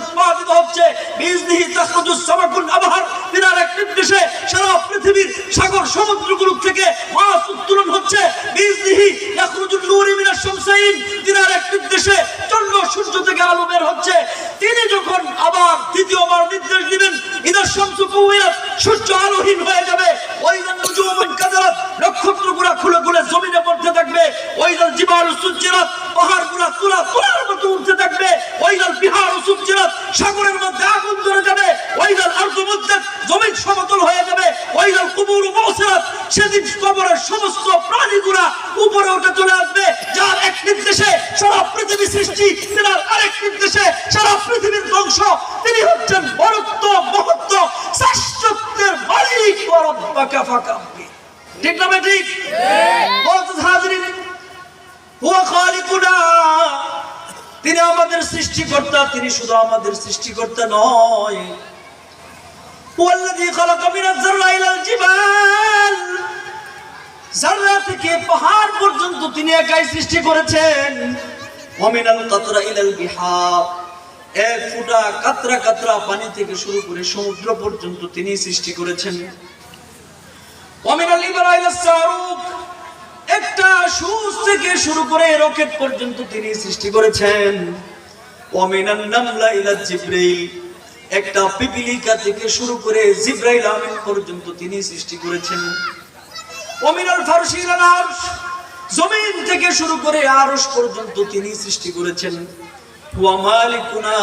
উৎপাদিত হচ্ছে সারা পৃথিবীর সাগর থেকে মাছ উত্তোলন হচ্ছে। সূর্য তিনি যখন আবার দ্বিতীয়বার নির্দেশ সূর্য আলোহীন হয়ে যাবে। ওই নুজুমুন কাদারাত, নক্ষত্রগুলো খুলে খুলে জমিনে পড়তে ওই দল জিবাল সুজ্জিরাত পাহাড়গুলো তুলা তুলার মতো উঠতে থাকবে। ওই দল বিহার সুজ্জিরাত সাগরের মধ্যে আগুন ধরে যাবে। ওই দল আর্দ মধ্যে জমিন সমতল হয়ে যাবে। ওই দল কুবুর মৌসিরাত সেদিন কবরের সমস্ত প্রাণীগুলা উপরে উঠে চলে আসবে। যার এক নির্দেশে সারা পৃথিবী সৃষ্টি তিনার আরেক নির্দেশে সারা পৃথিবীর ধ্বংস। তিনি হচ্ছেন বরত্ব মহত্ব শ্রেষ্ঠত্বের মালিক। ঠিক না ঠিক? বলতে খালিকুনা তিনি আমাদের সৃষ্টিকর্তা, তিনি শুধু আমাদের সৃষ্টিকর্তা নয়। ইলাল যাররা থেকে পাহাড় পর্যন্ত তিনি একাই সৃষ্টি করেছেন। ওয়ামিনাল কাতরা ইলাল বিহার, এক ফুটা কাতরা কাতরা পানি থেকে শুরু করে সমুদ্র পর্যন্ত তিনি সৃষ্টি করেছেন। ওয়ামিনাল ইবরা সারুক একটা সুস থেকে শুরু করে রকেট পর্যন্ত তিনি সৃষ্টি করেছেন। ওয়ামিনান নামলা ইলা জিব্রাইল, একটা পিপিলিকা থেকে শুরু করে জিব্রাইল আমিন পর্যন্ত তিনি সৃষ্টি করেছেন। ওমিনাল ফারশি ইলা জমিন থেকে শুরু করে আরশ পর্যন্ত তিনি সৃষ্টি করেছেন। হুয়া মালিকুনা,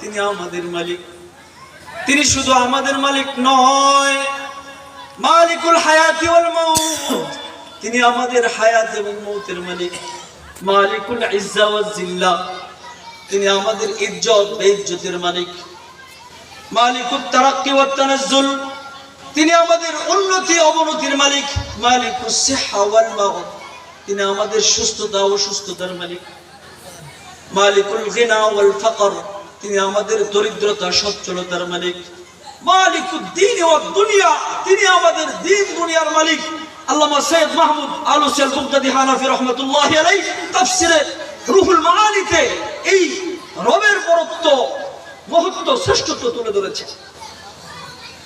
তিনি আমাদের মালিক। তিনি শুধু আমাদের মালিক নয়, মালিকুল হায়াতি ওয়াল মাউত। তিনি আমাদের হায়াত এবং মৌতের মালিক। মালিকুল ইজ্জা ওয়াজ জিল্লা। তিনি আমাদের ইজ্জত বেইজ্জতের মালিক। মালিকুত তারাক্কি ওয়াত তিনি আমাদের উন্নতি অবনতির মালিক। মালিকুস সিহা ওয়াল মাউত তিনি আমাদের সুস্থতা ও সুস্থতার মালিক। মালিকুল গিনা ওয়াল ফাকর। তিনি আমাদের দরিদ্রতা, সচ্ছলতার মালিক। মালিকুদ দিন ওয়াদ দুনিয়া। তিনি আমাদের দিন দুনিয়ার মালিক। আল্লামা সৈয়দ মাহমুদ আলু সেল বুগদাদি হানাফি রহমতুল্লাহ আলাই তাফসিরে রুহুল মাআনিতে এই রবের বরত্ব, মহত্ব শ্রেষ্ঠত্ব তুলে ধরেছে।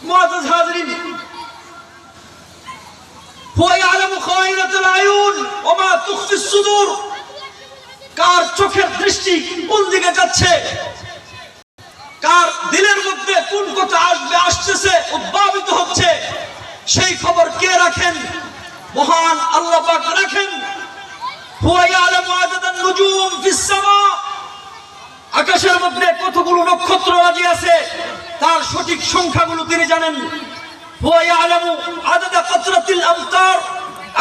মুআজ্জাজ হাজরিন, হুয়া ইয়ালামু খায়িনাতুল আয়ুন ওয়া মা তুখফি সুদূর। কার চোখের দৃষ্টি কোন দিকে যাচ্ছে? কার দিলের মধ্যে কোন কথা আসবে, আসতেছে, উদ্ভাবিত হচ্ছে? সেই খবর কে রাখেন? মহান আল্লাহ রাখেন। আকাশের মধ্যে কতগুলো নক্ষত্র রাজি আছে, তার সঠিক সংখ্যাগুলো তিনি জানেন।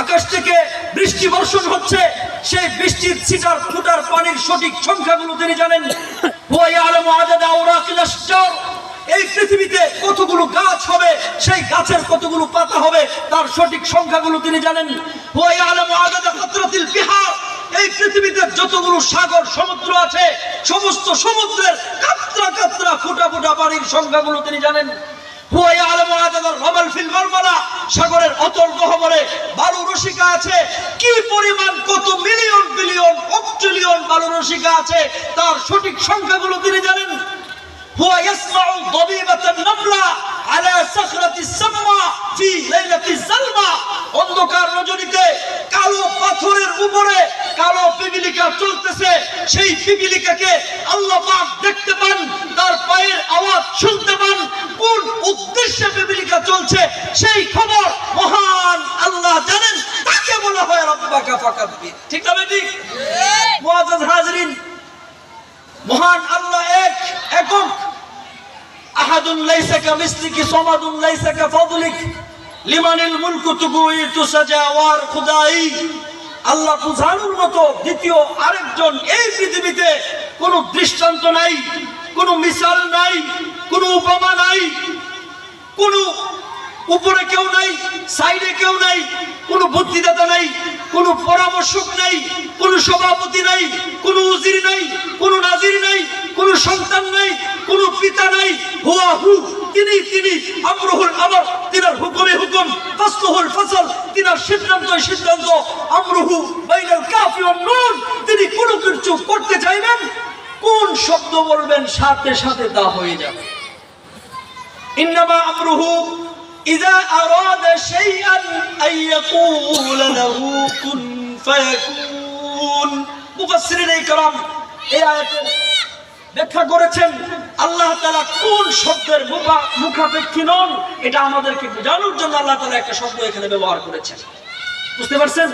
আকাশ থেকে বৃষ্টি বর্ষণ হচ্ছে, সেই বৃষ্টির ছিটার ফুটার পানির সঠিক সংখ্যাগুলো তিনি জানেন। ইয়ালামু আদাদা আশজার। এই পৃথিবীতে কতগুলো গাছ হবে, সেই গাছের কতগুলো পাতা হবে, তার সঠিক সংখ্যাগুলো তিনি জানেন। হুয়া ইয়ালামু আদাদা কাতরাতিল বিহার, এই পৃথিবীতে যতগুলো সাগর, সমুদ্র আছে, সমস্ত সমুদ্রের কাতরা কাতরা ফুটা ফুটা পানির সংখ্যাগুলো তিনি জানেন। সাগরের অতল গহ্বরে বালু রসিকা আছে। কি পরিমাণ কত মিলিয়ন, বিলিয়ন অক্ট্রিলিয়ন বালু রসিকা আছে, তার সঠিক সংখ্যাগুলো তিনি জানেন। هو يسمع ضبيبة النملة على صخرة السماء في ليلة الظلمة অন্ধকার রজনীতে কালো পাথরের উপরে কালো পিপিলিকা চলতেছে সেই পিপিলিকাকে আল্লাহ পাক দেখতে পান তার পায়ের আওয়াজ শুনতে পান কোন উদ্দেশ্যে পিপিলিকা চলছে সেই খবর মহান আল্লাহ জানেন তাকে বলা হয় রব্বাকা ফাকাব্বির ঠিক না ঠিক মুআজ্জাজ হাজরিন মহান আল্লাহ এক, একক। আহাদুন লাইসা কামিসলিকি সমাদুন লাইসা কাফাদলিক লিমানিল মুলকু তুগুইতু সাজাওয়ার খুদাই। আল্লাহ বুঝানোর মতো দ্বিতীয় আরেকজন এই পৃথিবীতে কোনো দৃষ্টান্ত নাই, কোনো মিসাল নাই, কোনো উপমা নাই, কোনো উপরে কেউ নাই, সাইডে কেউ নাই, কোনো বুদ্ধিদাতা নাই, কোনো পরামর্শক নাই সভাপতি নাই কোনো উজির নাই কোনো নাজির নাই কোনো সন্তান নাই কোনো পিতা নাই হুয়া হু তিনি তিনি আমরুহুল আমর তিনার হুকুমে হুকুম ফাসলুহুল ফসল তিনার সিদ্ধান্ত সিদ্ধান্ত আমরুহু বাইনাল কাফি ওয়ান নুন তিনি কোনো কিছু করতে চাইবেন কোন শব্দ বলবেন সাথে সাথে তা হয়ে যাবে إنما أمره إذا أراد شيئا أن يقول له كن فيكون ব্যাখ্যা করেছেন আল্লাহ তালা কোন শব্দের মুখা মুখাপেক্ষী নন? এটা আমাদেরকে বোঝানোর জন্য আল্লাহ তালা একটা শব্দ এখানে ব্যবহার করেছেন। বুঝতে পারছেন?